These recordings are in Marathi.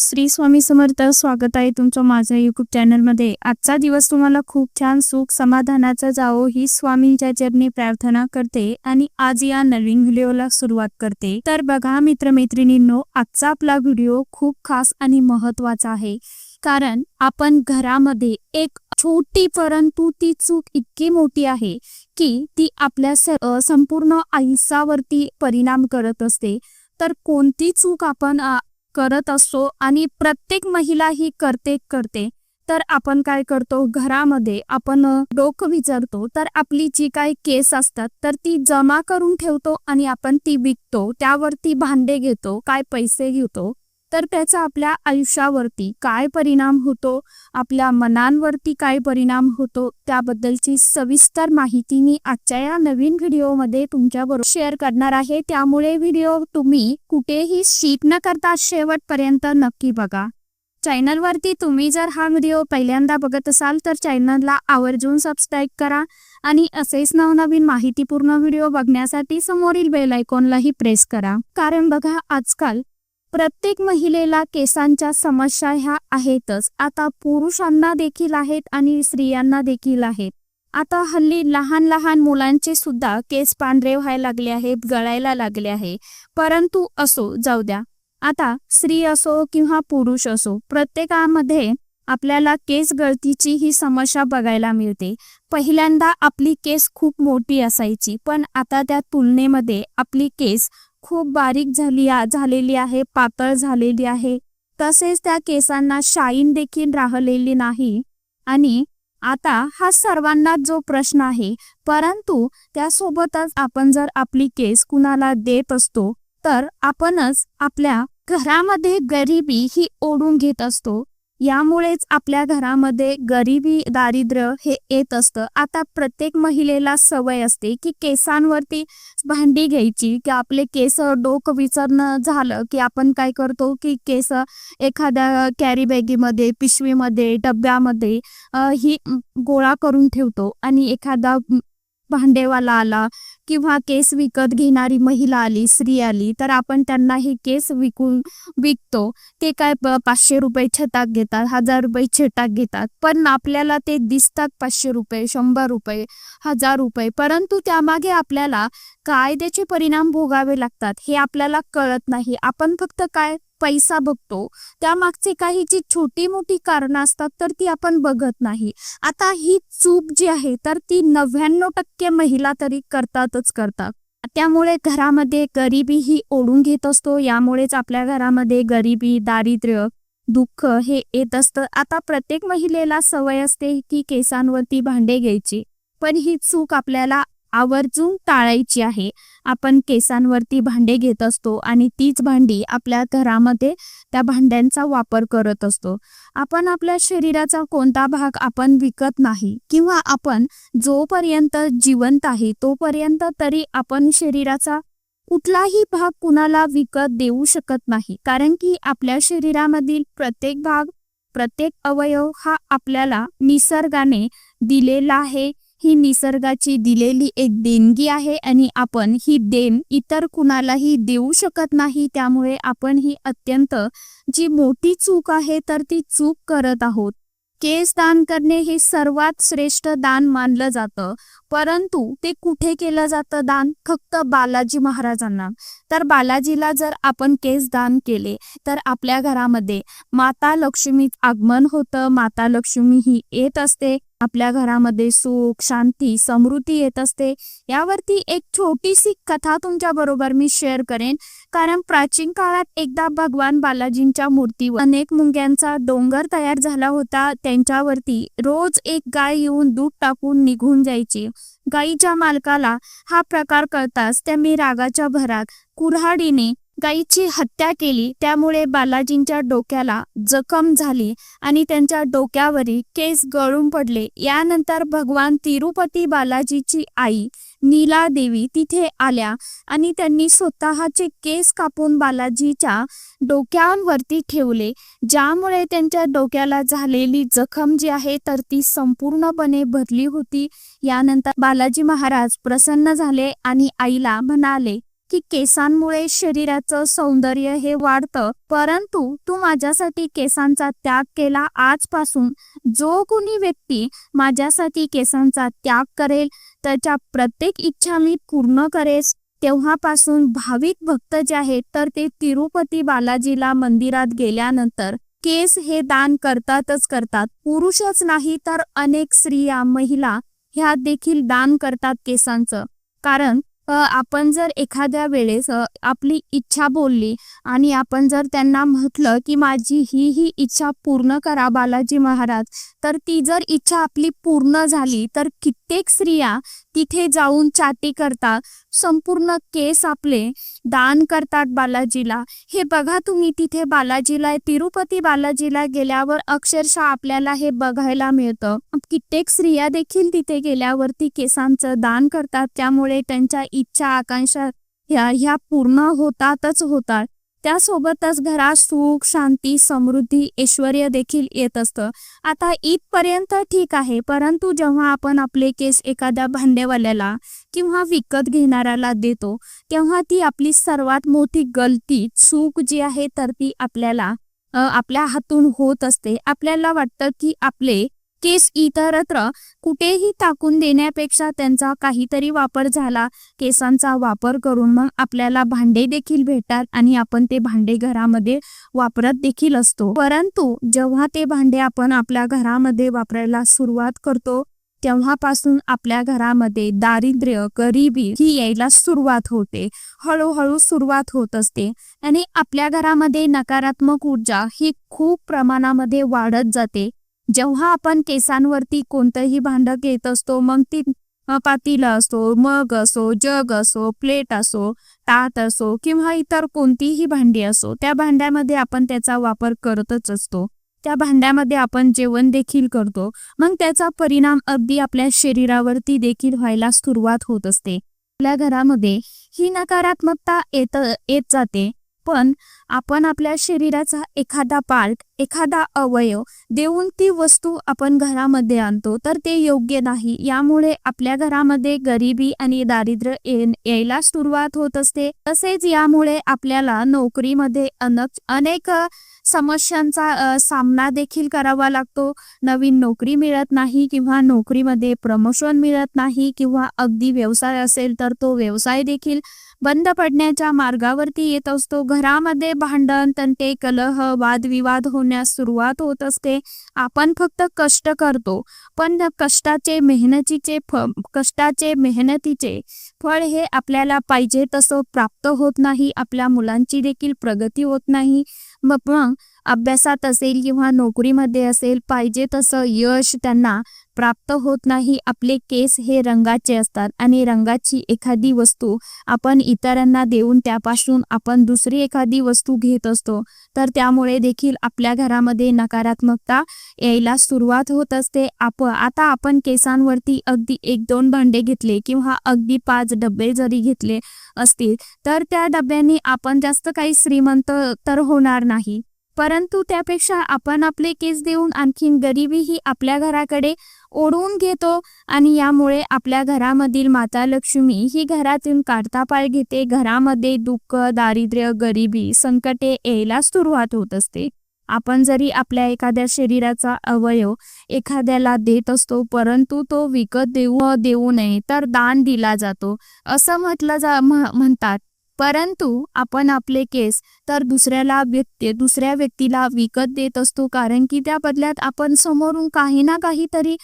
श्री स्वामी समर्थ स्वागत आहे तुमचं माझ्या युट्यूब चॅनलमध्ये आजचा दिवस तुम्हाला खूप छान सुख समाधानाचा जावो ही स्वामींच्या चरणी प्रार्थना करते आणि आज या नवीन व्हिडिओला सुरुवात करते. तर बघा मित्रमैत्रिणींनो आजचा आपला व्हिडिओ खूप खास आणि महत्त्वाचा आहे. कारण आपण घरामध्ये एक छोटी परंतु ती चूक इतकी मोठी आहे की ती आपल्या संपूर्ण आयुष्यावरती परिणाम करत असते. तर कोणती चूक आपण करत असतो आणि प्रत्येक महिला ही करते करते. तर आपण काय करतो? घरामध्ये आपण डोक डोकं विचारतो. तर आपली जी काही केस असतात तर ती जमा करून ठेवतो आणि आपण ती विकतो. त्यावरती भांडे घेतो काय पैसे घेतो. तर त्याचा आपल्या आयुष्यावरती काय परिणाम होतो? आपल्या मनांवरती काय परिणाम होतो? त्याबद्दलची सविस्तर माहिती मी आजच्या या नवीन व्हिडिओमध्ये तुमच्याबरोबर शेअर करणार आहे. त्यामुळे व्हिडिओ तुम्ही कुठेही स्किप न करता शेवटपर्यंत नक्की बघा. चॅनलवरती तुम्ही जर हा व्हिडिओ पहिल्यांदा बघत असाल तर चॅनलला आवर्जून सबस्क्राईब करा आणि असेच नवनवीन माहितीपूर्ण व्हिडिओ बघण्यासाठी समोरील बेल आयकॉनलाही प्रेस करा. कारण बघा आजकाल प्रत्येक महिलेला केसांच्या समस्या ह्या आहेतच. आता पुरुषांना देखील आहेत आणि स्त्रियांना देखील आहेत. आता हल्ली लहान लहान मुलांचे सुद्धा केस पांढरे व्हायला लागले आहेत गळायला लागले आहे. परंतु असो जाऊ द्या. आता स्त्री असो किंवा पुरुष असो प्रत्येकामध्ये आपल्याला केस गळतीची ही समस्या बघायला मिळते. पहिल्यांदा आपली केस खूप मोठी असायची पण आता त्या तुलनेमध्ये आपली केस खूप बारीक झाली झालेली आहे पातळ झालेली आहे. तसेच त्या केसांना शाईन देखील राहिलेली नाही. आणि आता हा सर्वांना जो प्रश्न आहे परंतु त्यासोबतच आपण जर आपली केस कुणाला देत असतो तर आपणच आपल्या घरामध्ये गरिबी ही ओढून घेत असतो. यामुळेच आपल्या घरामध्ये गरिबी दारिद्र्य हे येत असतं. आता प्रत्येक महिलेला सवय असते की केसांवरती भांडी घ्यायची की आपले केस डोकं विचारणं झालं की आपण काय करतो की केस एखाद्या कॅरी बॅगीमध्ये पिशवीमध्ये डब्यामध्ये ही गोळा करून ठेवतो आणि एखादा भांडेवाला आला किंवा केस विकत घेणारी महिला आली स्त्री आली तर आपण त्यांना हे केस विकून विकतो. ते काय प- पाचशे रुपये छटाक घेतात हजार रुपये छटाक घेतात. पण आपल्याला ते दिसतात पाचशे रुपये शंभर रुपये हजार रुपये. परंतु त्यामागे आपल्याला कायद्याचे परिणाम भोगावे लागतात हे आपल्याला कळत नाही. आपण फक्त काय पैसा बघतो. त्यामागचे काही जी छोटी मोठी कारणं असतात तर ती आपण बघत नाही. आता ही चूक जी आहे तर ती नव्याण्णव टक्के महिला तरी करतातच करतात. त्यामुळे घरामध्ये गरिबी ही ओढून घेत असतो. यामुळेच आपल्या घरामध्ये गरिबी दारिद्र्य दुःख हे येत असतं. आता प्रत्येक महिलेला सवय असते की केसांवरती भांडे घ्यायची. पण ही चूक आपल्याला आवर्जून टाळायची आहे. आपण केसांवरती भांडे घेत असतो आणि तीच भांडी आपल्या घरामध्ये त्या भांड्यांचा वापर करत असतो. आपण आपल्या शरीराचा कोणता भाग आपण विकत नाही किंवा आपण जोपर्यंत जिवंत आहे तोपर्यंत तरी आपण शरीराचा कुठलाही भाग कुणाला विकत देऊ शकत नाही. कारण की आपल्या शरीरामधील प्रत्येक भाग प्रत्येक अवयव हा आपल्याला निसर्गाने दिलेला आहे. ही निसर्गाची दिलेली एक देणगी आहे आणि आपण ही देण इतर कुणालाही देऊ शकत नाही. त्यामुळे आपण ही अत्यंत जी मोठी चूक आहे तर ती चूक करत आहोत. केस दान करणे हे सर्वात श्रेष्ठ दान मानलं जातं. परंतु ते कुठे केलं जातं दान? फक्त बालाजी महाराजांना. तर बालाजीला जर आपण केस दान केले तर आपल्या घरामध्ये माता लक्ष्मी आगमन होतं. माता लक्ष्मी ही येत असते. आपल्या घरामध्ये सुख शांती समृद्धी येत असते. यावरती एक छोटीशी कथा तुमच्या बरोबर मी शेअर करेन. कारण प्राचीन काळात एकदा भगवान बालाजींच्या मूर्तीवर अनेक मुंग्यांचा डोंगर तयार झाला होता. त्यांच्यावरती रोज एक गाय येऊन दूध टाकून निघून जायची. गायीच्या मालकाला हा प्रकार कळताच त्यांनी रागाच्या भरात कुऱ्हाडीने गायीची हत्या केली त्यामुळे बालाजींच्या डोक्याला जखम झाली आणि त्यांच्या डोक्यावरील केस गळून पडले. यानंतर भगवान तिरुपती बालाजीची आई नीला देवी तिथे आल्या आणि त्यांनी स्वतःचे केस कापून बालाजीच्या डोक्यांवरती ठेवले. ज्यामुळे त्यांच्या डोक्याला झालेली जखम जी आहे तर ती संपूर्णपणे भरली होती. यानंतर बालाजी महाराज प्रसन्न झाले आणि आईला म्हणाले की केसांमुळे शरीराचं सौंदर्य हे वाढतं. परंतु तू माझ्यासाठी केसांचा त्याग केला आजपासून. जो कोणी व्यक्ती माझ्यासाठी केसांचा त्याग करेल त्याच्या प्रत्येक इच्छा मी पूर्ण करेस तेव्हापासून भाविक भक्त जे आहेत तर ते तिरुपती बालाजीला मंदिरात गेल्यानंतर केस हे दान करतातच करतात. पुरुषच नाही तर अनेक स्त्रिया महिला ह्या देखील दान करतात केसांचं. कारण आपण जर एखाद्या वेळेस आपली इच्छा बोलली आणि आपण जर त्यांना म्हटलं की माझी ही ही इच्छा पूर्ण करा बालाजी महाराज तर ती जर इच्छा आपली पूर्ण झाली तर कित्येक स्त्रिया तिथे जाऊन चाटी करतात संपूर्ण केस आपले दान करतात बालाजीला. हे बघा तुम्ही तिथे बालाजीला तिरुपती बालाजीला गेल्यावर अक्षरशः आपल्याला हे बघायला मिळतं. कित्येक स्त्रिया देखील तिथे गेल्यावरती केसांचं दान करतात त्यामुळे त्यांच्या इच्छा आकांक्षा ह्या ह्या पूर्ण होतातच होतात. त्यासोबतच घरात सुख शांती समृद्धी ऐश्वर देखील येत असतं. आता इथपर्यंत ठीक आहे परंतु जेव्हा आपण आपले केस एखाद्या भांडेवाल्याला किंवा विकत घेणाऱ्याला देतो तेव्हा ती आपली सर्वात मोठी गलती चूक जी आहे तर ती आपल्याला आपल्या हातून होत असते. आपल्याला वाटतं की आपले केस इतरत्र कुठेही टाकून देण्यापेक्षा त्यांचा काहीतरी वापर झाला केसांचा वापर करून मग आपल्याला भांडे देखील भेटतात आणि आपण ते भांडे घरामध्ये वापरत देखील असतो. परंतु जेव्हा ते भांडे आपण आपल्या घरामध्ये वापरायला सुरुवात करतो तेव्हापासून आपल्या घरामध्ये दारिद्र्य गरिबी ही यायला सुरुवात होते. हळूहळू सुरुवात होत असते आणि आपल्या घरामध्ये नकारात्मक ऊर्जा ही खूप प्रमाणामध्ये वाढत जाते. जेव्हा आपण केसांवरती कोणतंही भांडं घेत असतो मग ती पातीला असो मग असो जग असो प्लेट असो ताट असो किंवा इतर कोणतीही भांडी असो त्या भांड्यामध्ये आपण त्याचा वापर करतच असतो. त्या भांड्यामध्ये आपण जेवण देखील करतो. मग त्याचा परिणाम अगदी आपल्या शरीरावरती देखील व्हायला सुरुवात होत असते. आपल्या घरामध्ये ही नकारात्मकता येत येत जाते. पण आपण आपल्या शरीराचा एखादा पार्ट एखादा अवयव देऊन ती वस्तू आपण घरामध्ये आणतो तर ते योग्य नाही. यामुळे आपल्या घरामध्ये गरिबी आणि दारिद्र्य यायला सुरुवात होत असते. तसेच यामुळे आपल्याला नोकरीमध्ये अनक अनेक समस्यांचा सामना देखील करावा लागतो. नवीन नोकरी मिळत नाही किंवा नोकरीमध्ये प्रमोशन मिळत नाही किंवा अगदी व्यवसाय असेल तर तो व्यवसाय देखील बंद पडण्याच्या मार्गावरती येत असतो. घरामध्ये भांडण तंटे कलह वादविवाद होण्यास सुरुवात होत असते. आपण फक्त कष्ट करतो पण कष्टाचे मेहनतीचे फ कष्टाचे मेहनतीचे फळ हे आपल्याला पाहिजे तसं प्राप्त होत नाही. आपल्या मुलांची देखील प्रगती होत नाही. मग अभ्यासात असेल किंवा नोकरीमध्ये असेल पाहिजे तसं यश त्यांना प्राप्त होत नाही. आपले केस हे रंगाचे असतात आणि रंगाची एखादी वस्तू आपण इतरांना देऊन त्यापासून आपण दुसरी एखादी वस्तू घेत असतो. तर त्यामुळे देखील आपल्या घरामध्ये नकारात्मकता यायला सुरुवात होत असते. आप आता आपण केसांवरती अगदी एक दोन भांडे घेतले किंवा अगदी पाच डबे जरी घेतले असतील तर त्या डब्यांनी आपण जास्त काही श्रीमंत तर होणार नाही. परंतु त्यापेक्षा आपण आपले केस देऊन आणखीन गरिबी ही आपल्या घराकडे ओढवून घेतो आणि यामुळे आपल्या घरामधील माता लक्ष्मी ही घरातून काढता पाय घेते. घरामध्ये दुःख दारिद्र्य गरिबी संकटे यायला सुरुवात होत असते. आपण जरी आपल्या एखाद्या शरीराचा अवयव एखाद्याला देत असतो परंतु तो विकत देऊ देऊ नये तर दान दिला जातो असं म्हटलं जा म्हणतात. परंतु आपण आपले केस तर दुसऱ्याला व्यक्ती दुसऱ्या व्यक्तीला विकत देत असतो. कारण की त्या बदल्यात आपण समोरून काही ना काहीतरी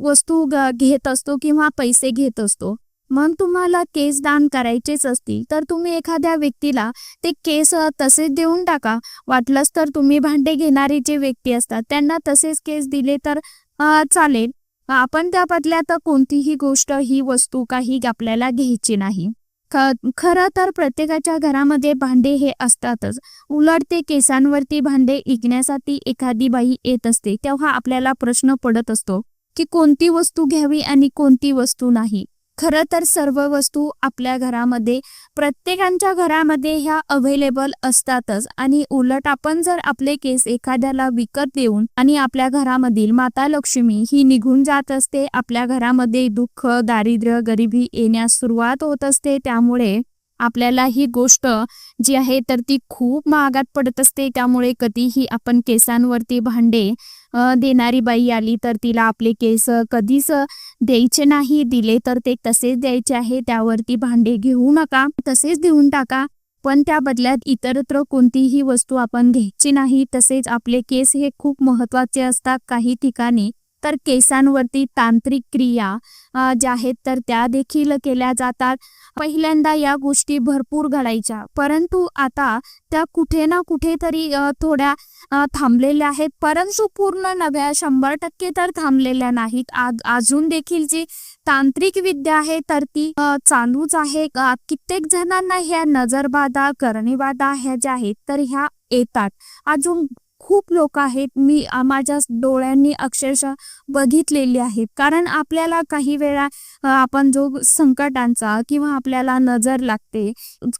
वस्तू घेत असतो किंवा पैसे घेत असतो. मग तुम्हाला केस दान करायचेच असतील. तर तुम्ही एखाद्या व्यक्तीला ते केस तसेच देऊन टाका. वाटलंच तर तुम्ही भांडे घेणारे जे व्यक्ती असतात त्यांना तसेच केस दिले तर चालेल. आपण त्या बदल्यात कोणतीही गोष्ट ही वस्तू काही आपल्याला घ्यायची नाही. खरं तर प्रत्येकाच्या घरामध्ये भांडे हे असतातच. उलट ते केसांवरती भांडे इकण्यासाठी एखादी बाई येत असते तेव्हा आपल्याला प्रश्न पडत असतो की कोणती वस्तू घ्यावी आणि कोणती वस्तू नाही. खरं तर सर्व वस्तू आपल्या घरामध्ये प्रत्येकांच्या घरामध्ये ह्या अवेलेबल असतातच. आणि उलट आपण जर आपले केस एखाद्याला विकत देऊन आणि आपल्या घरामधील माता लक्ष्मी ही निघून जात असते आपल्या घरामध्ये दुःख दारिद्र्य गरिबी येण्यास सुरुवात होत असते त्यामुळे आपल्याला ही गोष्ट जी आहे तर ती खूप महागात पडत असते. त्यामुळे कधीही आपण केसांवरती भांडे देणारी बाई आली तर तिला आपले केस कधीच द्यायचे नाही. दिले तर ते तसेच द्यायचे आहे. त्यावरती भांडे घेऊ नका. तसेच देऊन टाका. पण त्या बदल्यात इतरत्र कोणतीही वस्तू आपण घ्यायची नाही. तसेच आपले केस हे खूप महत्त्वाचे असतात. काही ठिकाणी तर केसांवरती तांत्रिक क्रिया ज्या आहेत तर त्या देखील केल्या जातात. पहिल्यांदा या गोष्टी भरपूर घडायच्या. परंतु आता त्या कुठे ना कुठेतरी थोड्या थांबलेल्या आहेत. परंतु पूर्ण नव्या शंभर टक्के तर थांबलेल्या नाहीत. अजून देखील जी तांत्रिक विद्या आहे तर ती चालूच आहे. कित्येक जणांना ह्या नजरबाधा करणीबाधा ह्या ज्या आहेत तर ह्या येतात. अजून खूप लोक आहेत. मी माझ्या डोळ्यांनी अक्षरशः बघितलेली आहेत. कारण आपल्याला काही वेळा आपण जो संकटांचा किंवा आपल्याला नजर लागते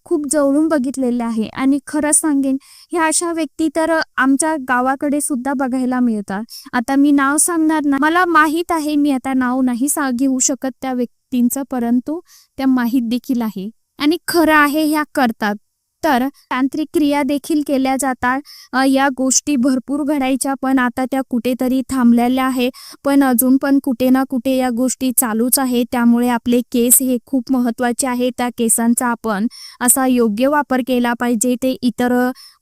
खूप जवळून बघितलेले आहे. आणि खरं सांगेन ह्या अशा व्यक्ती तर आमच्या गावाकडे सुद्धा बघायला मिळतात. आता मी नाव सांगणार ना मला माहीत आहे मी आता नाव नाही सा घेऊ शकत त्या व्यक्तींचं परंतु त्या माहीत देखील आहे. आणि खरं आहे ह्या करतात. तर तांत्रिक क्रिया देखील केल्या जातात. या गोष्टी भरपूर घडायच्या पण आता त्या कुठेतरी थांबलेल्या आहे पण अजून पण कुठे ना कुठे या गोष्टी चालूच आहे त्यामुळे आपले केस हे खूप महत्त्वाचे आहे त्या केसांचा आपण असा योग्य वापर केला पाहिजे. ते इतर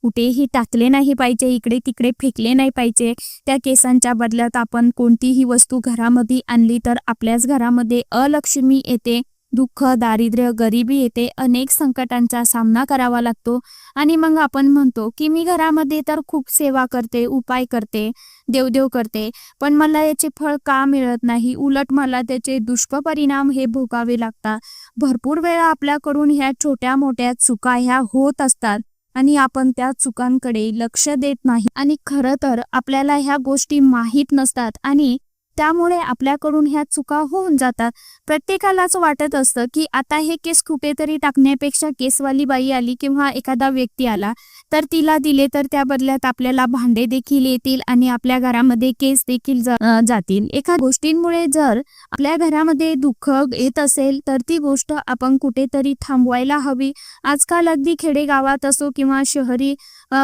कुठेही टाकले नाही पाहिजे इकडे तिकडे फेकले नाही पाहिजे. त्या केसांच्या बदल्यात आपण कोणतीही वस्तू घरामध्ये आणली तर आपल्याच घरामध्ये अलक्ष्मी येते. दुःख दारिद्र्य गरिबी येते अनेक संकटांचा सामना करावा लागतो. आणि मग आपण म्हणतो की मी घरामध्ये तर खूप सेवा करते उपाय करते देवदेव करते पण मला याचे फळ का मिळत नाही? उलट मला त्याचे दुष्परिणाम हे भोगावे लागतात. भरपूर वेळा आपल्याकडून ह्या छोट्या मोठ्या चुका ह्या होत असतात आणि आपण त्या चुकांकडे लक्ष देत नाही. आणि खरं तर आपल्याला ह्या गोष्टी माहीत नसतात आणि त्यामुळे आपल्याकडून ह्या चुका होऊन जातात. प्रत्येकालाच वाटत असतं की आता हे केस कुठेतरी टाकण्यापेक्षा केसवाली बाई आली किंवा एखादा व्यक्ती आला तर तिला दिले तर त्या बदल्यात आपल्याला भांडे देखील येतील आणि आपल्या घरामध्ये केस देखील जा- जातील. एका गोष्टींमुळे जर आपल्या घरामध्ये दुःख येत असेल तर ती गोष्ट आपण कुठेतरी थांबवायला हवी. आजकाल अगदी खेडेगावात असो किंवा शहरी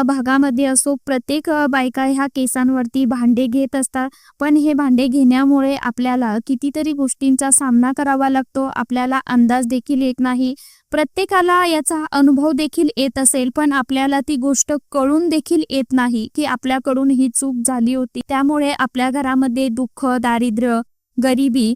भागामध्ये असो प्रत्येक बायका ह्या केसांवरती भांडे घेत असतात. पण हे भांडे घेण्यामुळे आपल्याला कितीतरी गोष्टींचा सामना करावा लागतो. आपल्याला अंदाज देखील येत नाही. प्रत्येकाला याचा अनुभव देखील येत असेल पण आपल्याला ती गोष्ट कळून देखील येत नाही की आपल्याकडून ही चूक झाली होती. त्यामुळे आपल्या घरामध्ये दुःख दारिद्र्य गरिबी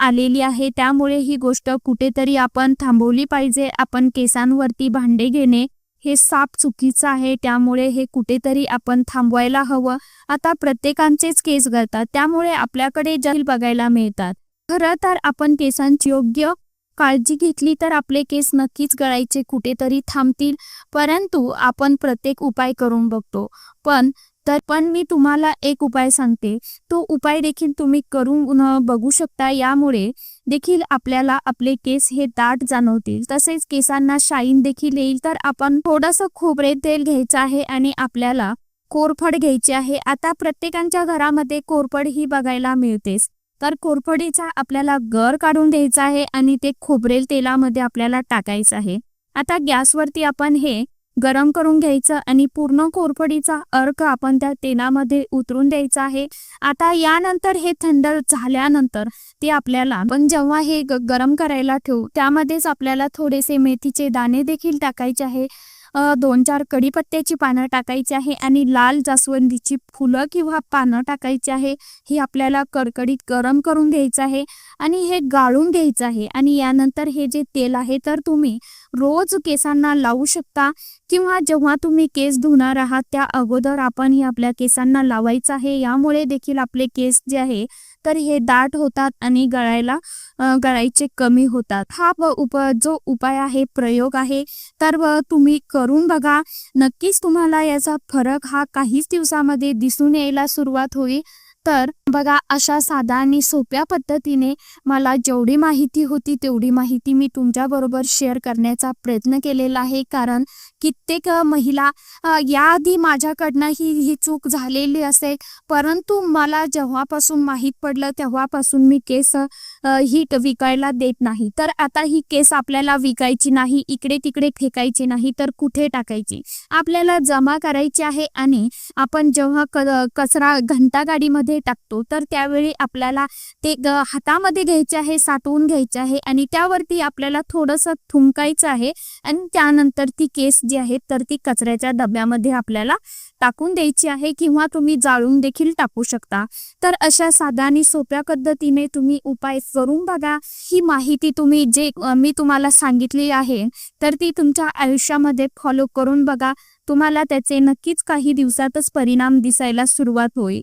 आलेली आहे. त्यामुळे ही गोष्ट कुठेतरी आपण थांबवली पाहिजे. आपण केसांवरती भांडे घेणे हे साप चुकीचं आहे त्यामुळे हे कुठेतरी आपण थांबवायला हवं. आता प्रत्येकांचेच केस गळतात त्यामुळे आपल्याकडे जल बघायला मिळतात. खरं तर आपण केसांची योग्य काळजी घेतली तर आपले केस नक्कीच गळायचे कुठेतरी थांबतील परंतु आपण प्रत्येक उपाय करून बघतो. पण तर पण मी तुम्हाला एक उपाय सांगते. तो उपाय देखील तुम्ही करून बघू शकता. यामुळे देखील आपल्याला आपले केस हे दाट जाणवतील. तसेच केसांना शाईन देखील येईल. तर आपण थोडंसं खोबरे तेल घ्यायचं आहे आणि आपल्याला कोरफड घ्यायची आहे. आता प्रत्येकांच्या घरामध्ये कोरफड ही बघायला मिळतेच. तर कोरफडीचा आपल्याला गर काढून द्यायचा आहे आणि ते खोबरेल तेलामध्ये आपल्याला टाकायचं आहे. आता गॅसवरती आपण हे गरम करून घ्यायचं आणि पूर्ण कोरफडीचा अर्क आपण त्या तेलामध्ये उतरून द्यायचा आहे. आता यानंतर हे थंड झाल्यानंतर ते आपल्याला पण जेव्हा हे गरम करायला ठेवू त्यामध्येच आपल्याला थोडेसे मेथीचे दाणे देखील टाकायचे आहे. दोन चार कढीपत्त्याची पानं टाकायची आहे आणि लाल जास्वंदीची फुलं किंवा पानं टाकायची आहे हे आपल्याला कडकडीत गरम करून घ्यायचं आहे आणि हे गाळून घ्यायचं आहे आणि यानंतर हे जे तेल आहे तर तुम्ही रोज केसांना लावू शकता किंवा जेव्हा तुम्ही केस धुणार आहात त्या अगोदर आपण हे आपल्या केसांना लावायचं आहे. यामुळे देखील आपले केस जे आहे तर हे दाट होतात आणि गळायला गळायचे कमी होतात. हा उप जो उपाय आहे प्रयोग आहे तर तुम्ही करून बघा. नक्कीच तुम्हाला याचा फरक हा काहीच दिवसामध्ये दिसून यायला सुरुवात होईल. तर बघा अशा साधा आणि सोप्या पद्धतीने मला जेवढी माहिती होती तेवढी माहिती मी तुमच्याबरोबर शेअर करण्याचा प्रयत्न केलेला आहे. कारण कित्येक महिला याआधी माझ्याकडनं ही ही चूक झालेली असेल. परंतु मला जेव्हापासून माहीत पडलं तेव्हापासून मी केस हीट ही विकायला देत नाही. तर आता ही केस आपल्याला विकायची नाही इकडे तिकडे फेकायची नाही तर कुठे टाकायची? आपल्याला जमा करायची आहे आणि आपण जेव्हा कचरा घंटागाडीमध्ये टाकतो तर त्यावेळी आपल्याला ते हातामध्ये घ्यायचे आहे साठवून घ्यायचे आहे आणि त्यावरती आपल्याला थोडंसं थुंकायचं आहे आणि त्यानंतर ती केस जी आहे तर ती कचऱ्याच्या डब्यामध्ये आपल्याला टाकून द्यायची आहे किंवा तुम्ही जाळून देखील टाकू शकता. तर अशा साध्या आणि सोप्या पद्धतीने तुम्ही उपाय करून बघा. ही माहिती तुम्ही जे मी तुम्हाला सांगितली आहे तर ती तुमच्या आयुष्यामध्ये फॉलो करून बघा. तुम्हाला त्याचे नक्कीच काही दिवसातच परिणाम दिसायला सुरुवात होईल.